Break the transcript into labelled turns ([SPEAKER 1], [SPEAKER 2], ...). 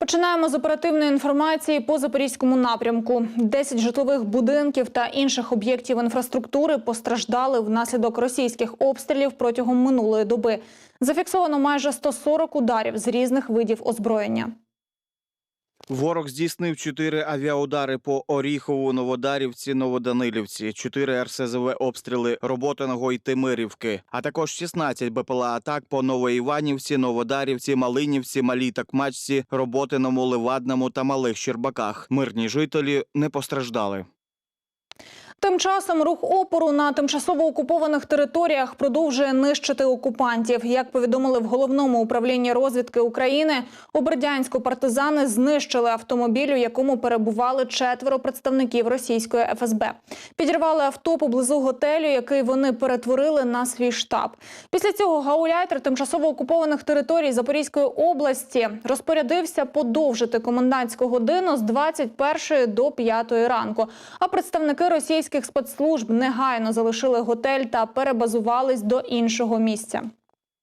[SPEAKER 1] Починаємо з оперативної інформації по запорізькому напрямку. 10 житлових будинків та інших об'єктів інфраструктури постраждали внаслідок російських обстрілів протягом минулої доби. Зафіксовано майже 140 ударів з різних видів озброєння.
[SPEAKER 2] Ворог здійснив чотири авіаудари по Оріхову, Новодарівці, Новоданилівці, чотири РСЗВ обстріли Роботиного і Тимирівки, а також 16 БПЛА атак по Новоіванівці, Новодарівці, Малинівці, Малій Такмачці, Роботиному, Левадному та Малих Щербаках. Мирні жителі не постраждали.
[SPEAKER 1] Тим часом рух опору на тимчасово окупованих територіях продовжує нищити окупантів. Як повідомили в головному управлінні розвідки України, у Бердянську партизани знищили автомобіль, у якому перебували четверо представників російської ФСБ. Підірвали авто поблизу готелю, який вони перетворили на свій штаб. Після цього гауляйтер тимчасово окупованих територій Запорізької області розпорядився подовжити комендантську годину з 21 до 5 ранку. А представники російських спецслужб негайно залишили готель та перебазувались до іншого місця.